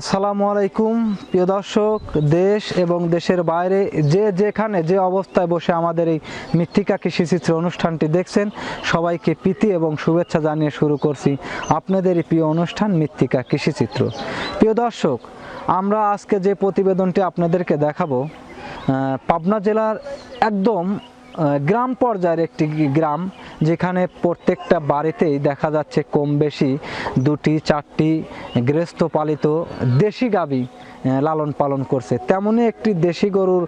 আসসালামু আলাইকুম, প্রিয় দর্শক, দেশ এবং দেশের বাইরে যে যেখানে যে অবস্থায় বসে আমাদের এই মৃত্তিকা কৃষিচিত্র অনুষ্ঠানটি দেখছেন, সবাইকে প্রীতি এবং শুভেচ্ছা জানিয়ে শুরু করছি আপনাদেরই প্রিয় অনুষ্ঠান মৃত্তিকা কৃষিচিত্র প্রিয় দর্শক, আমরা আজকে যে প্রতিবেদনটি আপনাদেরকে দেখাবো পাবনা জেলার একদম গ্রাম পর্যায়ের একটি গ্রাম যেখানে প্রত্যেকটা বাড়িতেই দেখা যাচ্ছে কম বেশি দুটি, চারটি গৃহস্থ পালিত দেশি গাবি লালন পালন করছে। তেমনই একটি দেশি গরুর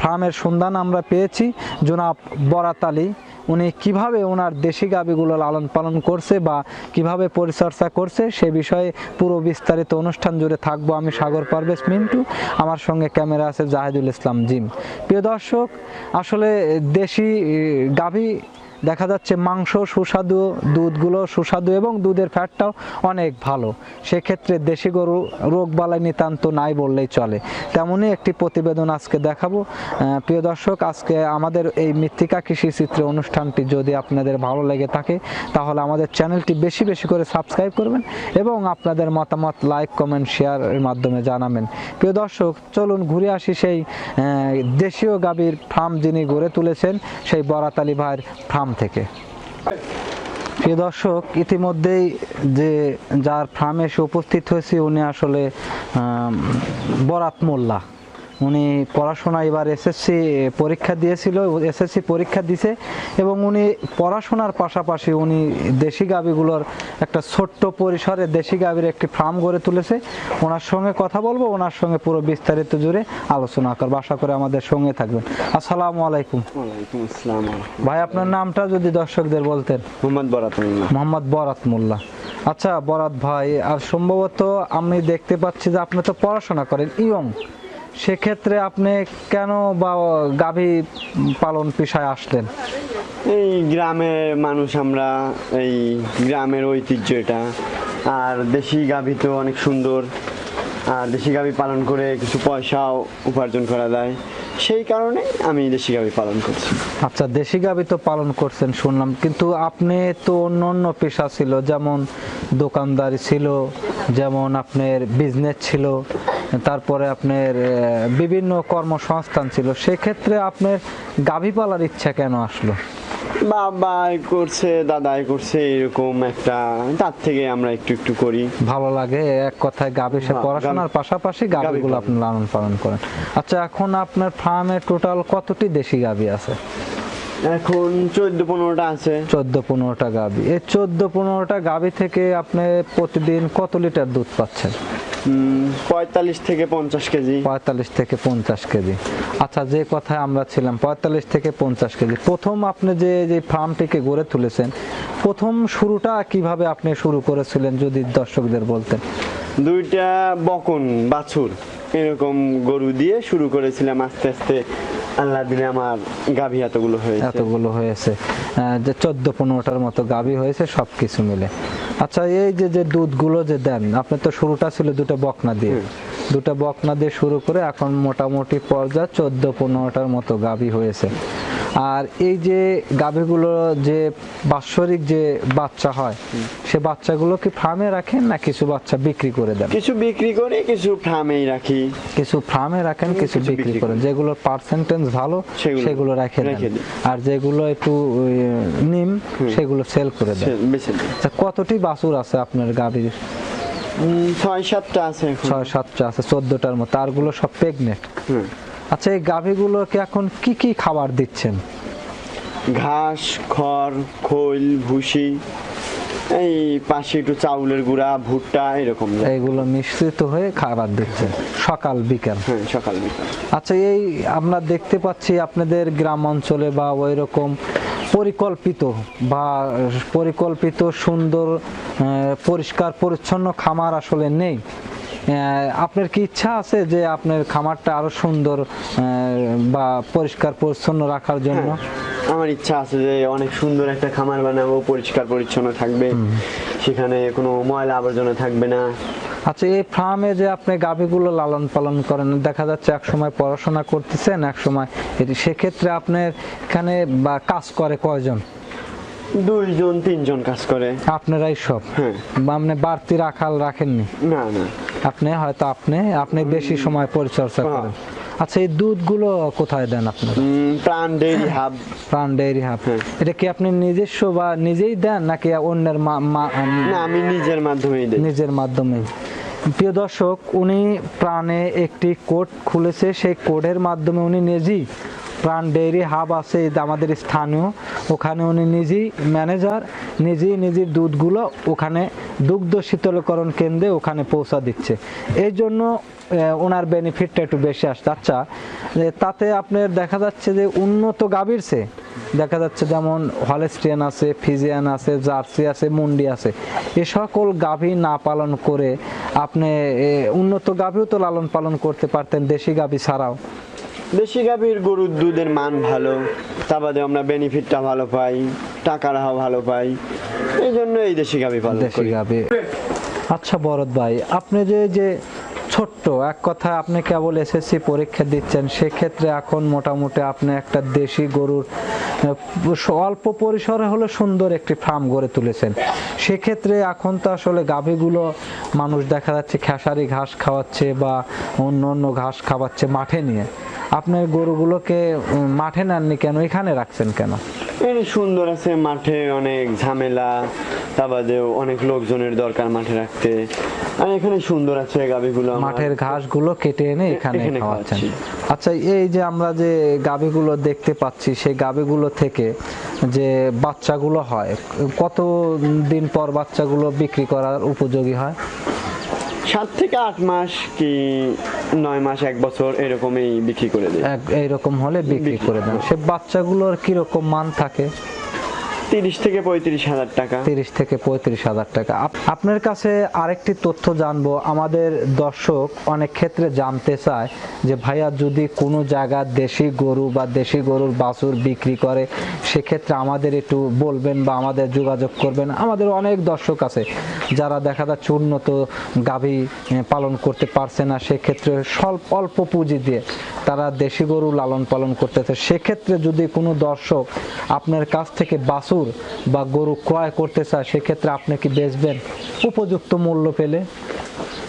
ফার্মের সন্ধান আমরা পেয়েছি। জনাব বরাত আলী উনি কীভাবে ওনার দেশি গাবিগুলো লালন পালন করছে বা কীভাবে পরিচর্যা করছে, সে বিষয়ে পুরো বিস্তারিত অনুষ্ঠান জুড়ে থাকব আমি সাগর পারভেজ মিন্টু। আমার সঙ্গে ক্যামেরা আছে জাহেদুল ইসলাম জিম। প্রিয় দর্শক, আসলে দেশি গাভী দেখা যাচ্ছে মাংস, সুস্বাদু, দুধগুলো সুস্বাদু এবং দুধের ফ্যাটটাও অনেক ভালো। সেক্ষেত্রে দেশি গরু রোগ বালাই নিতান্ত নাই বললেই চলে। তেমনই একটি প্রতিবেদন আজকে দেখাবো। প্রিয় দর্শক, আজকে আমাদের এই মৃত্তিকা কৃষি চিত্র অনুষ্ঠানটি যদি আপনাদের ভালো লেগে থাকে, তাহলে আমাদের চ্যানেলটি বেশি বেশি করে সাবস্ক্রাইব করবেন এবং আপনাদের মতামত লাইক, কমেন্ট শেয়ারের মাধ্যমে জানাবেন। প্রিয় দর্শক, চলুন ঘুরে আসি সেই দেশীয় গাভীর ফার্ম যিনি গড়ে তুলেছেন, সেই বরাতালি ভাইয়ের ফার্ম থেকে। প্রিয় দর্শক ইতিমধ্যেই যে যার ফার্মে এসে উপস্থিত হয়েছে উনি আসলে বরাত মোল্লা। উনি পড়াশোনা এবার এসএসসি পরীক্ষা দিয়েছিল এসএসসি পরীক্ষা দিছে এবং উনি পড়াশোনার পাশাপাশি উনি দেশি গাবিগুলোর একটা ছোট্ট পরিসরে দেশি গাবির একটি ফার্ম গড়ে তুলেছে। ওনার সঙ্গে কথা বলব ওনার সঙ্গে পুরো বিস্তারিত জুড়ে আলোচনা করব। আশা করে আমাদের সঙ্গে থাকবেন। আসসালামু আলাইকুম। আসসালাম ভাই আপনার নামটা যদি দর্শকদের বলতেন। মোহাম্মদ বরাতুল্লাহ মোহাম্মদ বরাত মোল্লা। আচ্ছা বরাত ভাই আর সম্ভবত আমি দেখতে পাচ্ছি যে আপনি তো পড়াশোনা করেন ইয়ং। সেক্ষেত্রে আপনি কেন বা গাভী পালন পেশায় আসলেন? এই গ্রামের মানুষ আমরা এই গ্রামের ঐতিহ্য এটা। আর দেশি গাভী তো অনেক সুন্দর। আর দেশি গাভী পালন করে কিছু পয়সাও উপার্জন করা যায়। সেই কারণে আমি দেশি গাভী পালন করছি। আচ্ছা দেশি গাভী তো পালন করছেন শুনলাম। কিন্তু আপনি তো অন্য অন্য পেশা ছিল যেমন দোকানদারি ছিল যেমন আপনার বিজনেস ছিল। তারপরে আপনার বিভিন্ন কর্মসংস্থান ছিল সেক্ষেত্রে আপনার গাভী পালার ইচ্ছা কেন আসলো? বাবাই করছে দাদাই করছে এরকম একটা তার থেকে আমরা একটু একটু করি। ভালো লাগে এক কথায় গাভী সে হ্যাঁ, পড়াশোনার পাশাপাশি গাভী গাভীগুলো আপনি লালন পালন করেন। আচ্ছা এখন আপনার ফার্মে টোটাল কতটি দেশি গাভী আছে? এখন চোদ্দ পনেরোটা আছে। চোদ্দ পনেরোটা গাভী। এই চোদ্দ পনেরোটা গাভী থেকে আপনি প্রতিদিন কত লিটার দুধ পাচ্ছেন? পঁয়তাল্লিশ থেকে পঞ্চাশ কেজি। পঁয়তাল্লিশ থেকে পঞ্চাশ কেজি। আচ্ছা যে কথায় আমরা ছিলাম পঁয়তাল্লিশ থেকে পঞ্চাশ কেজি। প্রথম আপনি যে যে ফার্মটিকে গড়ে তুলেছেন প্রথম শুরুটা কীভাবে আপনি শুরু করেছিলেন যদি দর্শকদের বলতেন? দুইটা বকন বাছুর এরকম গরু দিয়ে শুরু করেছিলাম। আস্তে আস্তে আল্লাহ দিনে আমার গাভী এতগুলো হয়েছে। এতগুলো হয়েছে। যে চোদ্দ পনেরোটার মতো গাভী হয়েছে সব কিছু মিলে। আচ্ছা এই যে যে দুধগুলো যে দেন আপনি তো শুরুটা ছিল দুটো বকনা দিয়ে। দুটো বকনা দিয়ে শুরু করে এখন মোটামুটি পর্যায়ে চোদ্দ পনেরোটার মতো গাভী হয়েছে। আর এই যে গাভীগুলো যে বাৎসরিক যে বাচ্চা হয় সে বাচ্চাগুলো কি ফার্মে রাখেন না কিছু বাচ্চা বিক্রি করে দেন? কিছু বিক্রি করে কিছু ফার্মেই রাখি। কিছু ফার্মে রাখেন কিছু বিক্রি করেন। যেগুলোর পার্সেন্টেজ ভালো সেগুলো সেগুলো রেখে দেন। রেখে দিই। আর যেগুলো একটু নিম সেগুলো সেল করে দেন। আচ্ছা কতটি বাছুর আছে আপনার গাভীর? ছয় সাতটা আছে ছয় সাতটা আছে চোদ্দটার মতো। আরগুলো সব প্রেগনেন্ট হুম। আচ্ছা এই গাভীগুলোকে এখন কি কি খাবার দিচ্ছেন? ঘাস খড় খৈল ভুসি এই পাশে একটু চাউলের গুঁড়া ভুট্টা এরকম। এইগুলো মিশ্রিত হয়ে খাবার দিচ্ছেন সকাল বিকাল? হ্যাঁ সকাল বিকাল। আচ্ছা এই আমরা দেখতে পাচ্ছি আপনাদের গ্রাম অঞ্চলে বা ওই রকম পরিকল্পিত বা পরিকল্পিত সুন্দর পরিষ্কার পরিচ্ছন্ন খামার আসলে নেই। আপনার কি ইচ্ছা আছে যে আপনার খামারটা আরও সুন্দর বা পরিষ্কার পরিচ্ছন্ন রাখার জন্য? আমার ইচ্ছা আছে যে অনেক সুন্দর একটা খামার বানাবো পরিষ্কার পরিচ্ছন্ন থাকবে। সেখানে কোনো ময়লা আবর্জনা থাকবে না। আচ্ছা এই ফার্মে যে আপনি গাভীগুলো লালন পালন করেন দেখা যাচ্ছে এক সময় পড়াশোনা করতেছেন এক সময় এটি সেক্ষেত্রে আপনার এখানে বা কাজ করে কয়জন? দুইজন তিনজন কাজ করে। আপনারাই সব? হ্যাঁ। বা আপনি বাড়তি রাখাল রাখেননি? না না। আপনি হয়তো আপনি আপনি বেশি সময় পরিচর্যা হ্যাঁ। করেন। আচ্ছা এই দুধগুলো কোথায় দেন আপনারা? Pran dairy hub. Pran dairy hub. হ্যাঁ। এটা কি আপনি নিজস্ব বা নিজেই দেন নাকি অন্যের না আমি নিজের মাধ্যমেই দিই। নিজের মাধ্যমে প্রিয় দর্শক উনি প্রাণে একটি কোড খুলেছে সেই কোডের মাধ্যমে উনি নিজেই প্রাণ ডেইরি হাব আছে আমাদের স্থানীয়। ওখানে উনি নিজেই ম্যানেজার, নিজেই নিজের দুধগুলো ওখানে দুগ্ধ শীতলকরণ কেন্দ্রে ওখানে পৌঁছা দিচ্ছে। এই জন্য ওনার বেনিফিটটা একটু বেশি আসছে। আচ্ছা তাতে আপনার দেখা যাচ্ছে যে উন্নত গাভীর চেয়ে দেখা যাচ্ছে যেমন হলেস্টিয়ান আছে, ফিজিয়ান আছে, জার্সি আছে, মুন্ডি আছে। এ সকল গাভী না পালন করে আপনি উন্নত গাভীও তো লালন পালন করতে পারতেন, দেশি গাভী ছাড়াও। দেশি গাভীর গরুর দুধের মান ভালো তা বাদে আমরা বেনিফিটটা ভালো পাই টাকা রাখা ভালো পাই এই জন্য এই দেশি গাভী পালন দেশি করি। গাভী। আচ্ছা বরদ ভাই আপনি যে যে ছোট্ট এক কথা আপনি কেবল এসএসসি পরীক্ষা দিচ্ছেন সেক্ষেত্রে এখন মোটামুটি আপনি একটা দেশি গরুর আহ, অল্প পরিসরে হলো সুন্দর একটি ফার্ম গড়ে তুলেছেন। সেক্ষেত্রে এখন তো আসলে গাভীগুলো মানুষ দেখা যাচ্ছে খেসারি ঘাস খাওয়াচ্ছে বা অন্য অন্য ঘাস খাওয়াচ্ছে মাঠে নিয়ে। আপনার গরুগুলোকে মাঠে নেননি কেন? এখানে রাখছেন কেন? এই সুন্দর আছে মাঠে অনেক ঝামেলা তা বাদেও অনেক লোকজনের দরকার মাঠে রাখতে। আর এখানে সুন্দর আছে গাভীগুলো মাঠের ঘাসগুলো কেটে এনে এখানে এখানে খাওয়াচ্ছেন। আচ্ছা এই যে আমরা যে গাভীগুলো দেখতে পাচ্ছি সেই গাভীগুলো থেকে যে বাচ্চাগুলো হয় কত দিন পর বাচ্চাগুলো বিক্রি করার উপযোগী হয়? সাত থেকে আট মাস কি নয় মাস এক বছর এরকমই বিক্রি করে দেয়? এইরকম হলে বিক্রি বিক্রি করে দেন। সে বাচ্চাগুলোর কীরকম মান থাকে? তিরিশ থেকে পঁয়ত্রিশ হাজার টাকা। তিরিশ থেকে পঁয়ত্রিশ হাজার টাকা। আপ- আপনার কাছে আরেকটি তথ্য জানব। আমাদের দর্শক অনেক ক্ষেত্রে জানতে চায় যে, ভাইয়া, যদি কোনো জায়গা দেশি গরু বা দেশি গরুর বাছুর বিক্রি করে, সেক্ষেত্রে আমাদের একটু বলবেন বা আমাদের যোগাযোগ করবেন। আমাদের অনেক দর্শক আছে যারা দেখা যাচ্ছে উন্নত গাভী পালন করতে পারছে না। সেক্ষেত্রে স্বল্প, অল্প পুঁজি দিয়ে তারা দেশি গরু লালন পালন করতেছে। সেক্ষেত্রে যদি কোনো দর্শক আপনার কাছ থেকে বাছুর বা গরু ক্রয় করতে চায় সেক্ষেত্রে আপনি কি বেচবেন? উপযুক্ত মূল্য পেলে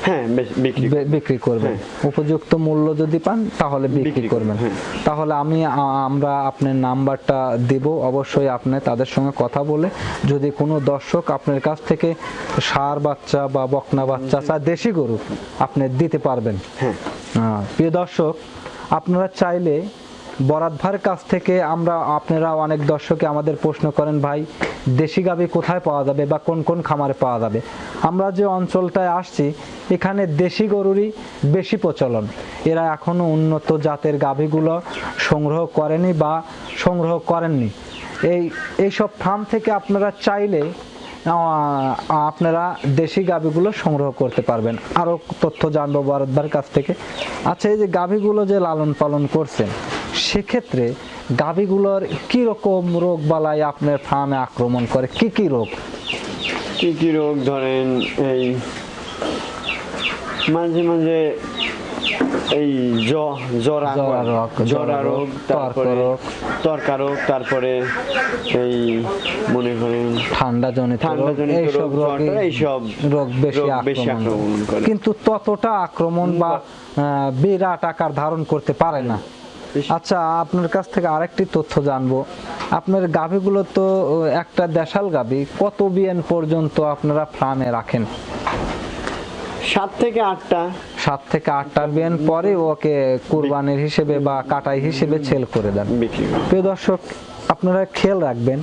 হ্যাঁ বিক্রি বিক্রি করবেন। উপযুক্ত মূল্য যদি পান তাহলে বিক্রি করবেন হ্যাঁ। তাহলে আমি আমরা আপনার নাম্বারটা দিব। অবশ্যই আপনি তাদের সঙ্গে কথা বলে যদি কোনো দর্শক আপনার কাছ থেকে সার বাচ্চা বা বকনা বাচ্চা চা দেশি গরু আপনি দিতে পারবেন। হ্যাঁ। হ্যাঁ, প্রিয় দর্শক আপনারা চাইলে বরাদ ভাইয়ের কাছ থেকে আমরা আপনারা অনেক দর্শকে আমাদের প্রশ্ন করেন, ভাই, দেশি গাভী কোথায় পাওয়া যাবে বা কোন কোন খামারে পাওয়া যাবে? আমরা যে অঞ্চলটায় আসছি, এখানে দেশি গরুরই বেশি প্রচলন। এরা এখনও উন্নত জাতের গাভীগুলো সংগ্রহ করেনি বা সংগ্রহ করেননি। এই, এইসব ফার্ম থেকে আপনারা চাইলে আপনারা দেশি গাভীগুলো সংগ্রহ করতে পারবেন। আরও তথ্য জানব বরদবার কাছ থেকে। আচ্ছা এই যে গাভীগুলো যে লালন পালন করছেন, সেক্ষেত্রে গাভীগুলোর কি রকম রোগ বালাই আপনার ফার্মে আক্রমণ করে? কি কি রোগ? কি কি রোগ ধরেন এই মাঝে মাঝে এই জরা জরা রোগ, তারপরে তর্ক রোগ। তারপরে এই মনে করেন ঠান্ডা জনিত রোগ ঠান্ডাজনিত এইসব এইসব রোগ বেশি আক্রমণ আক্রমণ করে। করে। কিন্তু ততটা আক্রমণ বা বিরাট আকার ধারণ করতে পারে না আচ্ছা আপনার কাছ থেকে আরেকটি তথ্য জানব আপনার গাভীগুলো তো একটা দেশাল গাভী কত বিএন পর্যন্ত আপনারা ফার্মে রাখেন সাত থেকে আটটা সাত থেকে আটটার বিএন পরে ওকে কুরবানির হিসেবে বা কাটাই হিসেবে সেল করে দেন। প্রিয় দর্শক আপনারা খেয়াল রাখবেন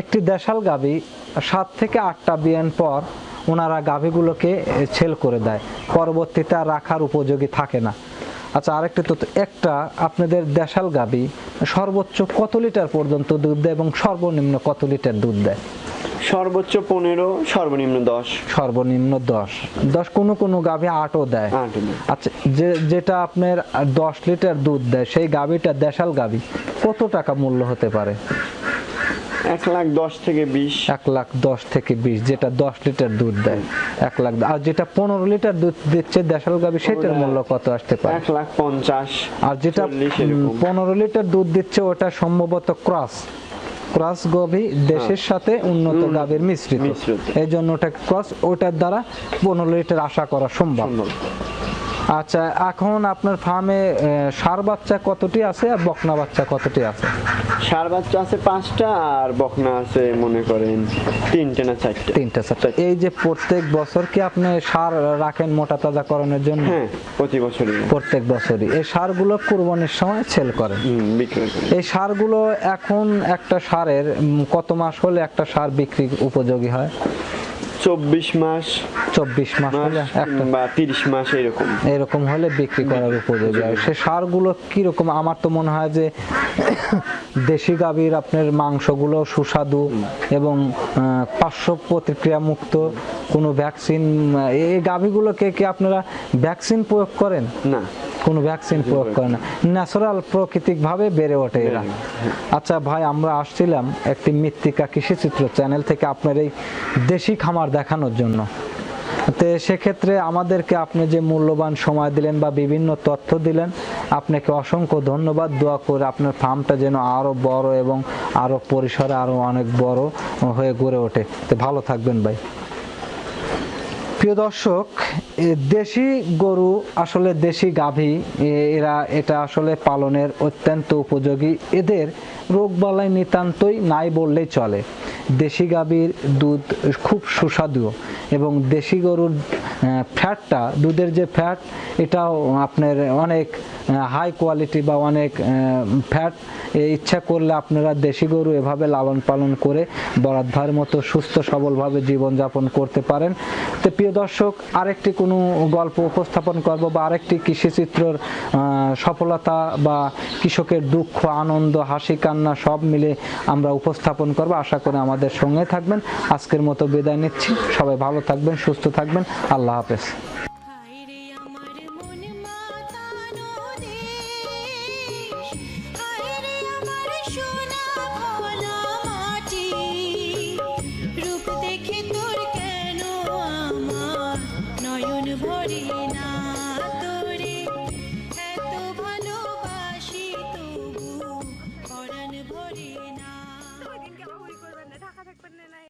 একটি দেশাল গাভী সাত থেকে আটটা বিয়ান পর ওনারা গাভীগুলোকে ছেল করে দেয়। পরবর্তীতে আর রাখার উপযোগী থাকে না। আচ্ছা আরেকটি তো একটা আপনাদের দেশাল গাভী সর্বোচ্চ কত লিটার পর্যন্ত দুধ দেয় এবং সর্বনিম্ন কত লিটার দুধ দেয়? সর্বোচ্চ পনেরো সর্বনিম্ন দশ। সর্বনিম্ন দশ। দশ কোনো কোনো গাভী আটও দেয়। আচ্ছা যে যেটা আপনার দশ লিটার দুধ দেয় সেই গাভীটা দেশাল গাভী কত টাকা মূল্য হতে পারে? এক লাখ দশ থেকে বিশ। এক লাখ দশ থেকে বিশ যেটা দশ লিটার দুধ দেয় এক লাখ আর যেটা পনেরো লিটার দুধ দিচ্ছে দেশাল গাভী সেটার মূল্য কত আসতে পারে? এক লাখ পঞ্চাশ আর যেটা পনেরো লিটার দুধ দিচ্ছে ওটা সম্ভবত ক্রস। ক্রস গভি দেশের সাথে উন্নত গাভীর মিশ্রিত। এই জন্য ওটা ক্রস ওটার দ্বারা পনেরো লিটার আশা করা সম্ভব। আচ্ছা এখন আপনার ফার্মে সার বাচ্চা কতটি আছে আর বকনা বাচ্চা কতটি আছে? সার বাচ্চা আছে পাঁচটা আর বকনা আছে মনে করেন তিনটে না চারটে। তিনটা চারটা। এই যে প্রত্যেক বছর কি আপনি সার রাখেন মোটা তাজাকরণের জন্য? হ্যাঁ প্রতি বছরই। প্রত্যেক বছরই। এই সারগুলো কুরবানির সময় সেল করেন? এই সারগুলো এখন একটা সারের কত মাস হলে একটা সার বিক্রি উপযোগী হয়? চব্বিশ মাস। চব্বিশ মাস হলে বা তিরিশ মাস এরকম। এরকম হলে বিক্রি করার উপযোগী। হয় সে সারগুলো কীরকম? আমার তো মনে হয় যে দেশি গাভীর আপনার মাংসগুলো সুস্বাদু এবং পার্শ্ব প্রতিক্রিয়া মুক্ত কোনো ভ্যাকসিন এই গাভীগুলোকে কি আপনারা ভ্যাকসিন প্রয়োগ করেন? না। কোনো ভ্যাকসিন প্রয়োগ করে না। ন্যাচারাল প্রাকৃতিক ভাবে বেড়ে ওঠে এরা। আচ্ছা ভাই আমরা আসছিলাম একটি মৃত্তিকা কৃষি চিত্র চ্যানেল থেকে আপনার এই দেশি খামার দেখানোর জন্য। তো সেক্ষেত্রে আমাদেরকে আপনি যে মূল্যবান সময় দিলেন বা বিভিন্ন তথ্য দিলেন আপনাকে অসংখ্য ধন্যবাদ। দোয়া করে আপনার ফার্মটা যেন আরও বড় এবং আরও পরিসরে আরও অনেক বড় হয়ে গড়ে ওঠে। তো ভালো থাকবেন ভাই। প্রিয় দর্শক দেশি গরু আসলে দেশি গাভী এরা এটা আসলে পালনের অত্যন্ত উপযোগী। এদের রোগবালাই নিতান্তই নাই বললেই চলে। দেশি গাভীর দুধ খুব সুস্বাদু এবং দেশি গরুর ফ্যাটটা, দুধের যে ফ্যাট, এটাও আপনার অনেক হাই কোয়ালিটি বা অনেক ফ্যাট। ইচ্ছা করলে আপনারা দেশি গরু এভাবে লালন পালন করে বরাদ্ধার মতো সুস্থ সবলভাবে জীবনযাপন করতে পারেন। তো প্রিয় দর্শক, আরেকটি কোনো গল্প উপস্থাপন করব বা আরেকটি কৃষিচিত্রর সফলতা বা কৃষকের দুঃখ, আনন্দ, হাসি, কান্না সব মিলে আমরা উপস্থাপন করব। আশা করি আমাদের সঙ্গে থাকবেন। আজকের মতো বিদায় নিচ্ছি। সবাই ভালো থাকবেন সুস্থ থাকবেন। আল্লাহ হাফেজ।